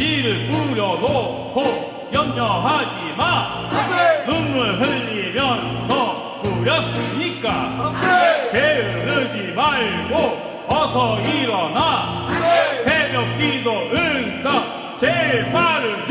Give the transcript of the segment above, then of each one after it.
지를 뿌려놓고 염려하지 마. 눈물 흘리면서 뿌렸으니까 게으르지 말고 어서 일어나. 새벽 기도 응답 제일 빠르지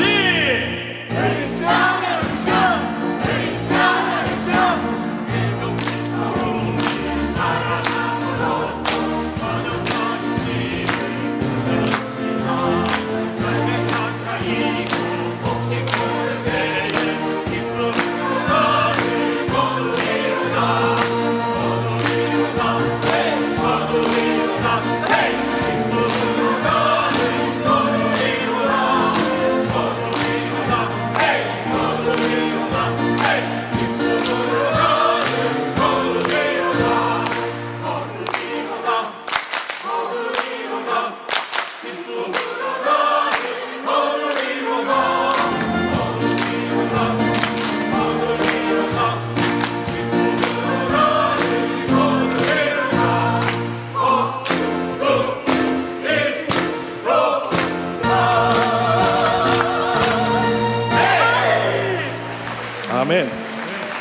Amen.